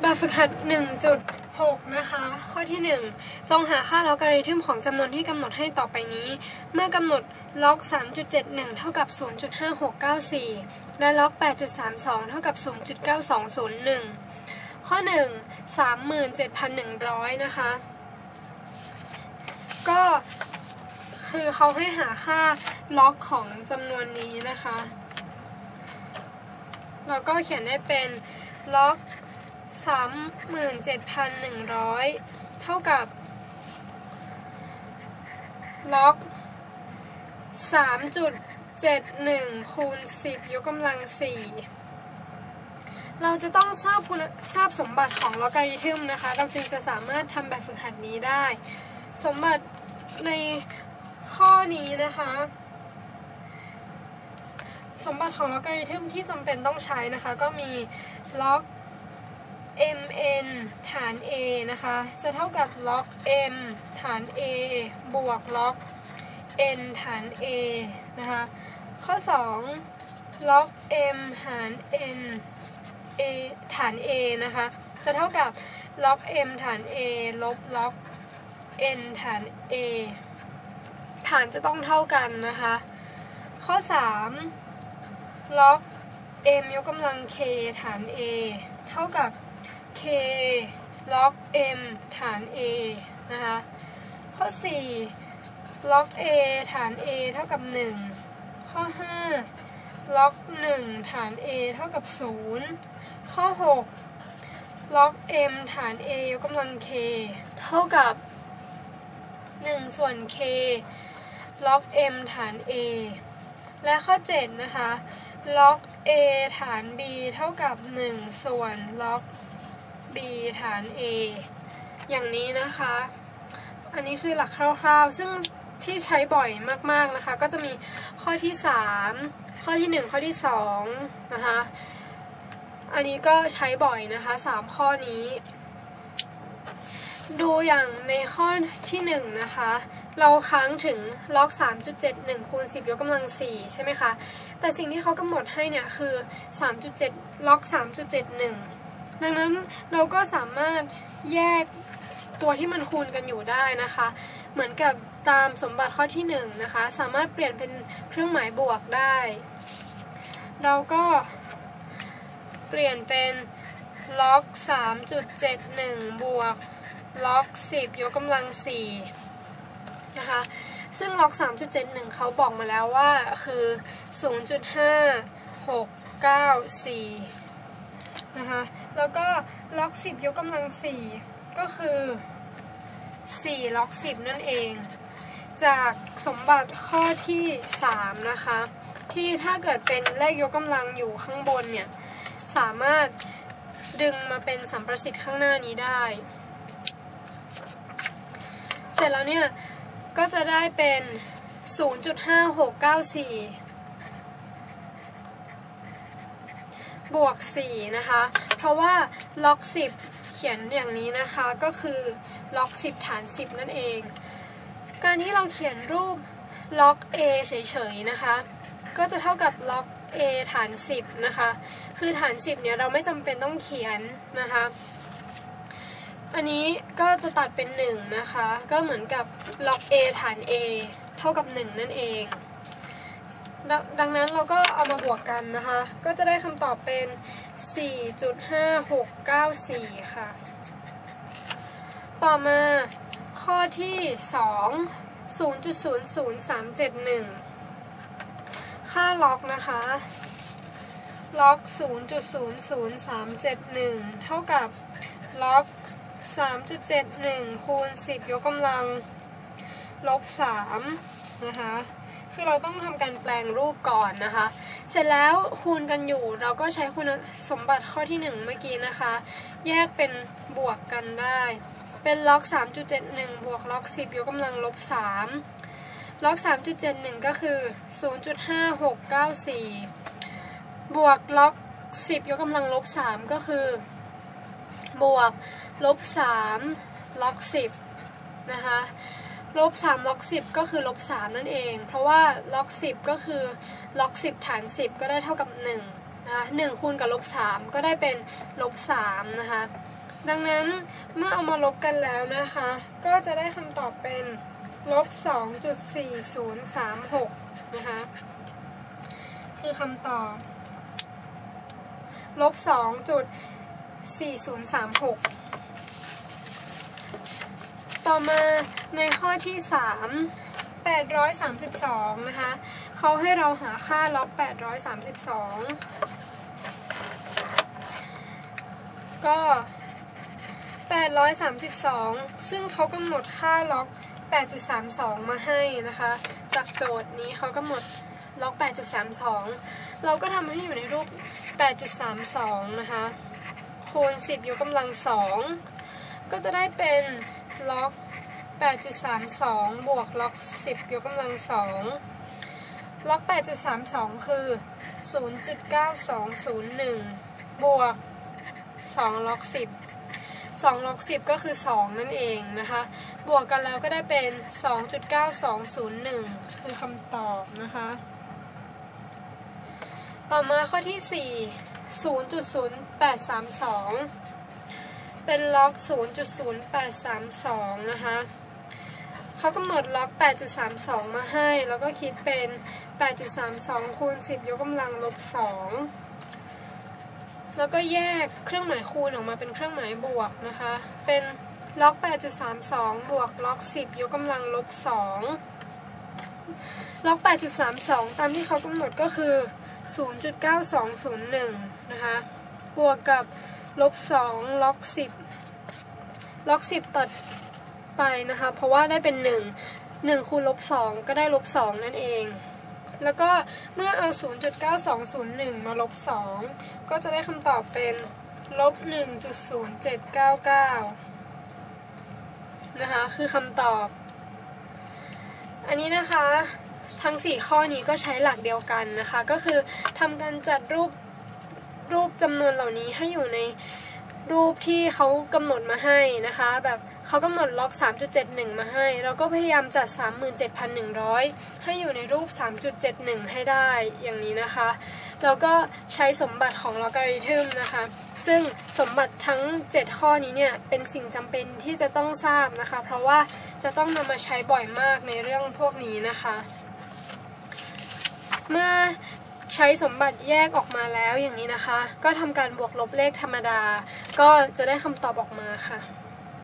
แบบฝึกหัด 1.6 นะคะ ข้อที่ 1 จงหาค่าล็อกการิทึมของจำนวนที่กำหนดให้ต่อไปนี้ เมื่อกำหนดล็อก 3.71 เท่ากับ 0.5694 และล็อก 8.32 เท่ากับ 0.9201 ข้อ 1 37,100 นะคะ ก็คือเขาให้หาค่าล็อกของจำนวนนี้นะคะ เราก็เขียนได้เป็นล็อก 37,100เท่ากับล็อก3.71คูณ10ยกกำลัง4เราจะต้องทราบคุณทราบสมบัติของลอการิทึมนะคะ เราจึงจะสามารถทำแบบฝึกหัดนี้ได้ สมบัติในข้อนี้นะคะ สมบัติของลอการิทึมที่จำเป็นต้องใช้นะคะ ก็มีล็อก mn ฐาน a นะคะ จะเท่ากับล็อก m ฐาน a บวกล็อก n ฐาน a นะคะ ข้อ 2 ล็อก m หาร n a ฐาน a นะคะ จะเท่ากับล็อก m ฐาน a ลบล็อก n ฐาน a ฐานจะต้องเท่ากันนะคะ ข้อ 3 ล็อก m ยกกำลัง k ฐาน a เท่ากับ k ล็อก m ฐาน a นะคะ ข้อ 4 ล็อก a ฐาน a เท่ากับ 1 ข้อ 5 ล็อก 1 ฐาน a เท่ากับ 0 ข้อ 6 ล็อก m ฐาน a ยกกำลัง k เท่ากับ 1 ส่วน k ล็อก m ฐาน a และข้อ 7 นะคะ ล็อก a ฐาน b เท่ากับ 1 ส่วนล็อก b ฐาน a อย่างนี้นะคะ อันนี้คือหลักคร่าวๆ ซึ่งที่ใช้บ่อยมากๆนะคะ ก็จะมีข้อที่ 3 ข้อที่ 1 ข้อที่2นะคะ อันนี้ก็ใช้บ่อยนะคะ 3 ข้อนี้ ดูอย่างในข้อที่ 1 นะคะ เราค้างถึงล็อก 3.71คูณ10 ยกกำลัง 4 ใช่ไหมคะ แต่สิ่งที่เขากำหนดให้เนี่ยคือ 3.7 ล็อก 3.71 ดังนั้นเราก็สามารถแยกตัวที่มันคูณกันอยู่ได้นะคะ เหมือนกับตามสมบัติข้อที่1นะคะ สามารถเปลี่ยนเป็นเครื่องหมายบวกได้ เราก็เปลี่ยนเป็นล็อก 3.71 บวกล็อก 10 ยกกำลัง 4 นะคะ ซึ่งล็อก 3.71 เขาบอกมาแล้วว่าคือ 0.5694 นะคะ แล้วก็ล็อก 10 ยกกำลัง 4 ก็คือ 4 ล็อก 10 นั่นเอง จากสมบัติข้อที่ 3 นะคะ ที่ถ้าเกิดเป็นเลขยกกำลังอยู่ข้างบนเนี่ย สามารถดึงมาเป็นสัมประสิทธิ์ข้างหน้านี้ได้ เสร็จแล้วเนี่ย ก็จะได้เป็น 0.5694 บวก 4 นะคะ เพราะว่าล็อก 10 เขียนอย่างนี้นะคะก็คือล็อก 10 ฐาน 10 นั่นเอง การที่เราเขียนรูปล็อก A เฉยๆนะคะ ก็จะเท่ากับล็อก A ฐาน 10 นะคะ คือฐาน 10 เนี่ยเราไม่จำเป็นต้องเขียนนะคะ อันนี้ก็จะตัดเป็น 1 นะคะ ก็เหมือนกับล็อก A ฐาน A เท่ากับ 1 นั่นเอง ดังนั้นเราก็เอามาบวกกันนะคะ ก็จะได้คำตอบเป็น 4.5694 ค่ะ ต่อมาข้อที่ 2 0.00371 ค่าล็อกนะคะ ล็อก 0.00371 เท่ากับล็อก 3.71 คูณ 10 ยกกำลัง ลบ 3 นะคะ คือเราต้องทำการแปลงรูปก่อนนะคะ เสร็จแล้วคูณกันอยู่เราก็ใช้คุณสมบัติข้อที่ 1 เมื่อกี้นะคะ แยกเป็นบวกกันได้ เป็นล็อก 3.71 บวกล็อก 10 ยกกำลังลบ 3 ล็อก 3.71 ก็คือ 0.5694 บวกล็อก 10 ยกกำลังลบ 3 ก็คือ บวกลบ 3 ล็อก 10 นะคะ ลบ3ล็อก10 ก็คือลบ3นั่นเอง เพราะว่าล็อก10 ก็คือล็อก10 ฐาน 10 ก็ได้เท่ากับ1นะคะ1คูณกับลบ3ก็ได้เป็นลบ3นะคะ ดังนั้นเมื่อเอามาลบกันแล้วนะคะ ก็จะได้คำตอบเป็นลบ2.4036นะคะคือคำตอบลบ2.4036 ต่อมาในข้อที่ 3 832 นะคะเขาให้เราหาค่าล็อก 832 ก็ 832 ซึ่งเขากำหนดค่าล็อก 8.32 มาให้นะคะ จากโจทย์นี้เขากำหนดล็อก 8.32 เราก็ทำให้อยู่ในรูป 8.32 นะคะ คูณ 10 ยกกำลัง 2 ก็จะได้เป็น ล็อก 8.32 บวกล็อก 10 ยกกำลัง 2 ล็อก 8.32 คือ 0.9201 บวก 2 ล็อก 10 2ล็อก10 ก็คือ 2 นั่นเองนะคะ บวกกันแล้วก็ได้เป็น 2.9201 คือคำตอบนะคะ ต่อมาข้อที่ 4 0.0832 เป็นล็อก 0.0832 นะคะเขากำหนดล็อก 8.32 มาให้ แล้วก็คิดเป็น 8.32 คูณ 10 ยกกำลังลบ 2 แล้วก็แยกเครื่องหมายคูณออกมาเป็นเครื่องหมายบวกนะคะ เป็นล็อก 8.32 บวกล็อก 10 ยกกำลังลบ 2 ล็อก 8.32 ตามที่เขากำหนดก็คือ 0.9201 นะคะ บวกกับ ลบ2ล็อก10ล็อก10ตัดไปนะคะ เพราะว่าได้เป็น1 1คูณลบ2ก็ได้ลบ2นั่นเอง แล้วก็เมื่อเอา 0.9201 มาลบ2ก็จะได้คำตอบเป็นลบ1.0799 นะคะ คือคำตอบ อันนี้นะคะ ทั้ง 4 ข้อนี้ก็ใช้หลักเดียวกันนะคะ ก็คือทำการจัดรูป รูปจำนวนเหล่านี้ให้อยู่ในรูปที่เขากำหนดมาให้นะคะ แบบเขากำหนดล็อก 3.71 มาให้ เราก็พยายามจัด 37,100 ให้อยู่ในรูป 3.71 ให้ได้อย่างนี้นะคะ แล้วก็ใช้สมบัติของลอการิทึมนะคะ ซึ่งสมบัติทั้ง 7 ข้อนี้เนี่ย เป็นสิ่งจำเป็นที่จะต้องทราบนะคะ เพราะว่าจะต้องนำมาใช้บ่อยมากในเรื่องพวกนี้นะคะ เมื่อ ใช้สมบัติแยกออกมาแล้วอย่างนี้นะคะ ก็ทำการบวกลบเลขธรรมดา ก็จะได้คำตอบออกมาค่ะ